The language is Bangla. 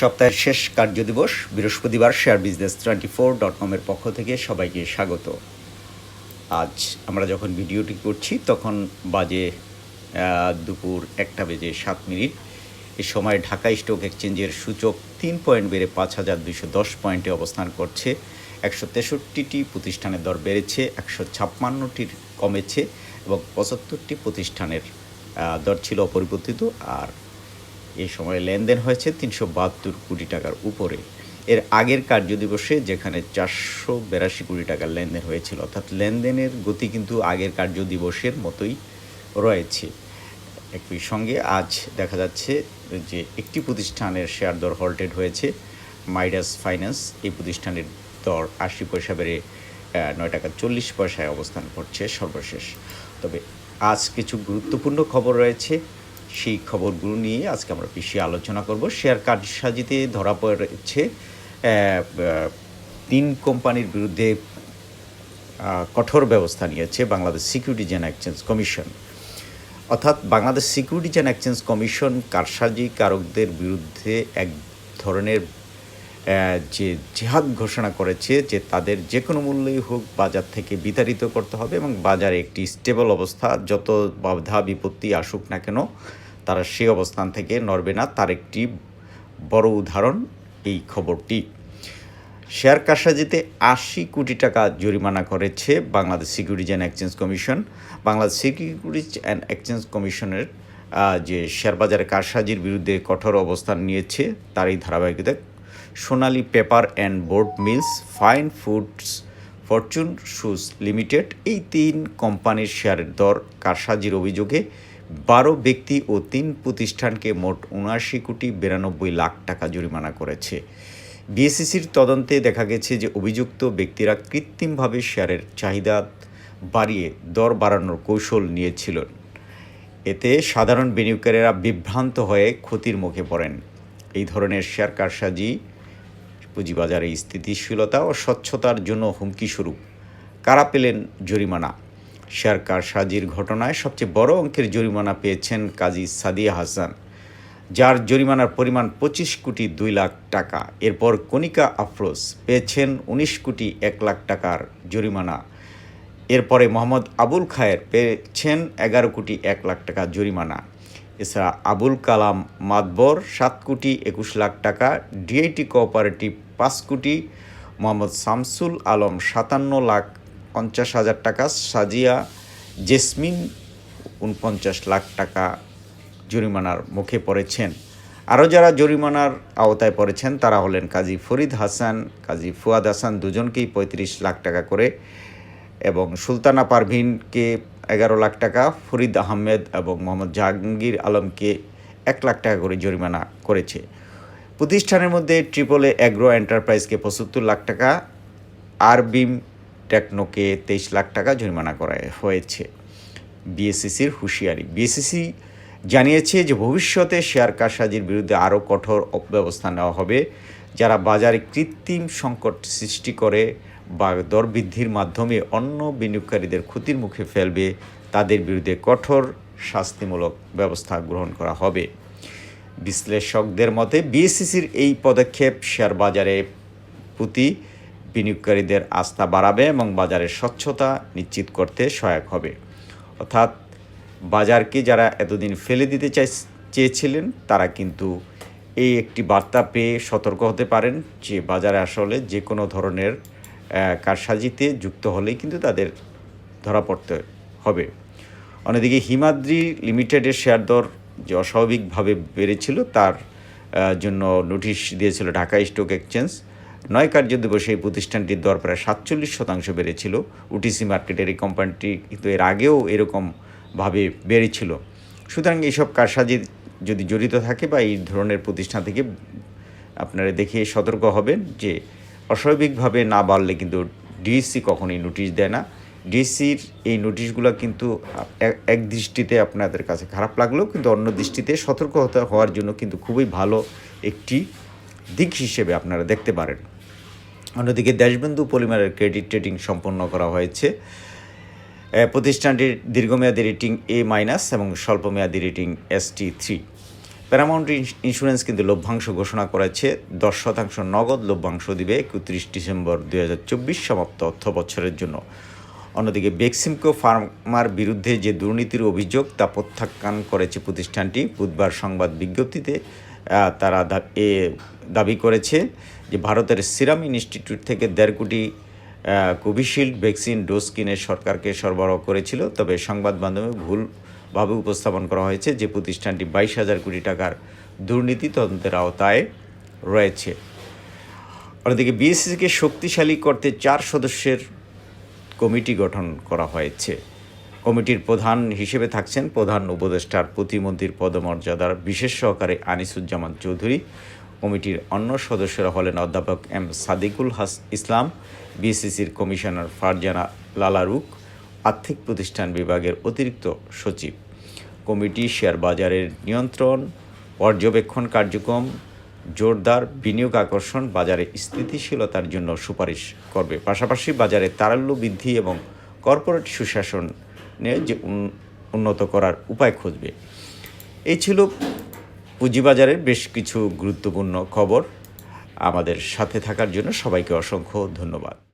সপ্তাহের শেষ কার্যদিবস, বৃহস্পতিবার share business twenty four dot কমের পক্ষ থেকে সবাইকে স্বাগত। আজ আমরা যখন ভিডিওটি করছি, তখন বাজে দুপুর একটা বেজে সাত মিনিট। এ সময় ঢাকা স্টক এক্সচেঞ্জের সূচক তিন পয়েন্ট বেড়ে পাঁচ হাজার দুইশো দশ পয়েন্টে অবস্থান করছে। একশো তেষট্টিটি প্রতিষ্ঠানের দর বেড়েছে, একশো ছাপ্পান্নটির কমেছে এবং পঁচাত্তরটি প্রতিষ্ঠানের দর ছিল অপরিবর্তিত। আর এই সময় লেনদেন হয়েছে তিনশো বাহাত্তর কোটি টাকার উপরে। এর আগের কার্যদিবসে যেখানে চারশো বিরাশি কোটি টাকার লেনদেন হয়েছিল, অর্থাৎ লেনদেনের গতি কিন্তু আগের কার্যদিবসের মতোই রয়েছে। একই সঙ্গে আজ দেখা যাচ্ছে যে একটি প্রতিষ্ঠানের শেয়ার দর হল্টেড হয়েছে। মাইডাস ফাইন্যান্স এই প্রতিষ্ঠানের দর আশি পয়সা বেড়ে নয় টাকা চল্লিশ পয়সায় অবস্থান করছে সর্বশেষ। তবে আজ কিছু গুরুত্বপূর্ণ খবর রয়েছে। সেই খবরগুলো নিয়ে আজকে আমরা বেশি আলোচনা করব। শেয়ার কারসাজিতে ধরা পড়েছে তিন কোম্পানির বিরুদ্ধে কঠোর ব্যবস্থা নিয়েছে Bangladesh securities and exchange commission. অর্থাৎ Bangladesh securities and exchange commission কারসাজি কারকদের বিরুদ্ধে এক ধরনের যে জেহাদ ঘোষণা করেছে যে তাদের যে কোনো মূল্যেই হোক বাজার থেকে বিতাড়িত করতে হবে এবং বাজারে একটি স্টেবল অবস্থা, যত বাধা বিপত্তি আসুক না কেন, তারা সেই অবস্থান থেকে নড়বে না। তার একটি বড় উদাহরণ এই খবরটি। শেয়ার কারসাজিতে আশি কোটি টাকা জরিমানা করেছে Bangladesh securities and exchange commission. Bangladesh securities and exchange কমিশনের যে শেয়ার বাজারে কারসাজির বিরুদ্ধে কঠোর অবস্থান নিয়েছে, তারই ধারাবাহিকতা Sonali paper and board mills, fine foods, fortune shoes limited, এই তিন কোম্পানির শেয়ারের দর কারসাজির অভিযোগে বারো ব্যক্তি ও তিন প্রতিষ্ঠানকে মোট উনআশি কোটি বিরানব্বই লাখ টাকা জরিমানা করেছে। বিএসসিসির তদন্তে দেখা গেছে যে অভিযুক্ত ব্যক্তিরা কৃত্রিমভাবে শেয়ারের চাহিদা বাড়িয়ে দর বাড়ানোর কৌশল নিয়েছিলেন। এতে সাধারণ বিনিয়োগকারীরা বিভ্রান্ত হয়ে ক্ষতির মুখে পড়েন। এই ধরনের শেয়ার কারসাজি পুঁজিবাজারে স্থিতিশীলতা ও স্বচ্ছতার জন্য হুমকি স্বরূপ। কারা পেলেন জরিমানা? শেয়ার কারসাজির ঘটনায় সবচেয়ে বড় অঙ্কের জরিমানা পেয়েছেন কাজী সাদিয়া হাসান, যার জরিমানার পরিমাণ পঁচিশ কোটি দুই লাখ টাকা। এরপর কণিকা আফরোজ পেয়েছেন উনিশ কোটি এক লাখ টাকার জরিমানা। এরপরে মোহাম্মদ আবুল খায়ের পেয়েছেন এগারো কোটি এক লাখ টাকা জরিমানা। এছাড়া আবুল কালাম মাতবর সাত কোটি একুশ লাখ টাকা, ডিআইটি কোঅপারেটিভ পাঁচ কোটি, মোহাম্মদ শামসুল আলম সাতান্ন লাখ পঞ্চাশ হাজার টাকা, সাজিয়া জেসমিন উনপঞ্চাশ লাখ টাকা জরিমানার মুখে পড়েছেন। আরও যারা জরিমানার আওতায় পড়েছেন, তারা হলেন কাজী ফরিদ হাসান, কাজী ফুয়াদ হাসান, দুজনকেই পঁয়ত্রিশ লাখ টাকা করে এবং সুলতানা পারভিনকে এগারো লাখ টাকা ফরিদ আহমেদ এবং মোহাম্মদ জাহাঙ্গীর আলমকে এক লাখ টাকা করে জরিমানা করেছে। প্রতিষ্ঠানের মধ্যে ট্রিপল এ অ্যাগ্রো এন্টারপ্রাইজকে পঁচাত্তর লাখ টাকা আর বিম টেকনোকে তেইশ লাখ টাকা জরিমানা করা হয়েছে। বিএসসিসির হুঁশিয়ারি। বিএসসিসি জানিয়েছে যে ভবিষ্যতে শেয়ার কারসাজির বিরুদ্ধে আরও কঠোর ব্যবস্থা নেওয়া হবে, যারা বাজারে কৃত্রিম সংকট সৃষ্টি করে বা দর বৃদ্ধির মাধ্যমে অন্য বিনিয়োগকারীদের ক্ষতির মুখে ফেলবে, তাদের বিরুদ্ধে কঠোর শাস্তিমূলক ব্যবস্থা গ্রহণ করা হবে। বিশ্লেষকদের মতে বিএসসিসির এই পদক্ষেপ শেয়ার বাজারে প্রতি বিনিয়োগকারীদের আস্থা বাড়াবে এবং বাজারের স্বচ্ছতা নিশ্চিত করতে সহায়ক হবে। অর্থাৎ, বাজারকে যারা এতদিন ফেলে দিতে চাই, চেয়েছিলেন, তারা কিন্তু এই একটি বার্তা পেয়ে সতর্ক হতে পারেন যে, বাজারে আসলে যে কোনো ধরনের কারসাজিতে যুক্ত হলেই কিন্তু তাদের ধরা পড়তে হবে। অন্যদিকে হিমাদ্রি লিমিটেডের শেয়ার দর যে অস্বাভাবিকভাবে বেড়েছিল, তার জন্য নোটিশ দিয়েছিল ঢাকা স্টক এক্সচেঞ্জ। নয় কার্য দিবসে এই প্রতিষ্ঠানটির দর প্রায় সাতচল্লিশ শতাংশ বেড়েছিল। উটিসি মার্কেটের এই কোম্পানিটি কিন্তু এর আগেও এরকমভাবে বেড়েছিল। সুতরাং এইসব কারসাজি যদি জড়িত থাকে বা এই ধরনের প্রতিষ্ঠান থেকে আপনারা দেখে সতর্ক হবেন যে অস্বাভাবিকভাবে না বাড়লে কিন্তু ডিএসসি কখনোই নোটিশ দেয় না। ডিএসসির এই নোটিশগুলো কিন্তু এক- দৃষ্টিতে আপনাদের কাছে খারাপ লাগলেও কিন্তু অন্য দৃষ্টিতে সতর্ক হওয়ার জন্য কিন্তু খুবই ভালো একটি দিক হিসেবে আপনারা দেখতে পারেন। অন্যদিকে দেশবন্ধু পলিমারের ক্রেডিট রেটিং সম্পন্ন করা হয়েছে। প্রতিষ্ঠানটির দীর্ঘমেয়াদী রেটিং এ মাইনাস এবং স্বল্পমেয়াদী rating S T three. Paramount ins- insurance কিন্তু লভ্যাংশ ঘোষণা করেছে। দশ শতাংশ নগদ লভ্যাংশ দিবে একত্রিশ ডিসেম্বর দুই হাজার চব্বিশ সমাপ্ত অর্থ বছরের জন্য। অন্যদিকে বেক্সিমকো ফার্মার বিরুদ্ধে যে দুর্নীতির অভিযোগ তা প্রত্যাখ্যান করেছে প্রতিষ্ঠানটি, বুধবার সংবাদ বিজ্ঞপ্তিতে তারা এ দাবি করেছে যে ভারতের সিরাম ইনস্টিটিউট থেকে দেড় কোটি কোভিশিল্ড ভ্যাকসিন ডোজ কিনে সরকারকে সরবরাহ করেছিল। তবে সংবাদ মাধ্যমে ভুলভাবে উপস্থাপন করা হয়েছে যে প্রতিষ্ঠানটি বাইশ হাজার কোটি টাকার দুর্নীতি তদন্তের আওতায় রয়েছে। অন্যদিকে বিএসসিকে শক্তিশালী করতে চার সদস্যের কমিটি গঠন করা হয়েছে। কমিটির প্রধান হিসেবে থাকছেন প্রধান উপদেষ্টার প্রতিমন্ত্রীর পদমর্যাদার বিশেষ সহকারী আনিসুজ্জামান চৌধুরী। কমিটির অন্য সদস্যরা হলেন অধ্যাপক এম সাদিকুল হাস ইসলাম, বিএসসিসির কমিশনার ফারজানা লালারুক আর্থিক প্রতিষ্ঠান বিভাগের অতিরিক্ত সচিব। কমিটি শেয়ার বাজারের নিয়ন্ত্রণ, পর্যবেক্ষণ কার্যক্রম, জোরদার বিনিয়োগ আকর্ষণ, বাজারে স্থিতিশীলতার জন্য সুপারিশ করবে। পাশাপাশি বাজারে তারল্য বৃদ্ধি এবং কর্পোরেট সুশাসনে যে উন- উন্নত করার উপায় খুঁজবে। এই ছিল পুঁজিবাজারের বেশ কিছু গুরুত্বপূর্ণ খবর। আমাদের সাথে থাকার জন্য সবাইকে অসংখ্য ধন্যবাদ।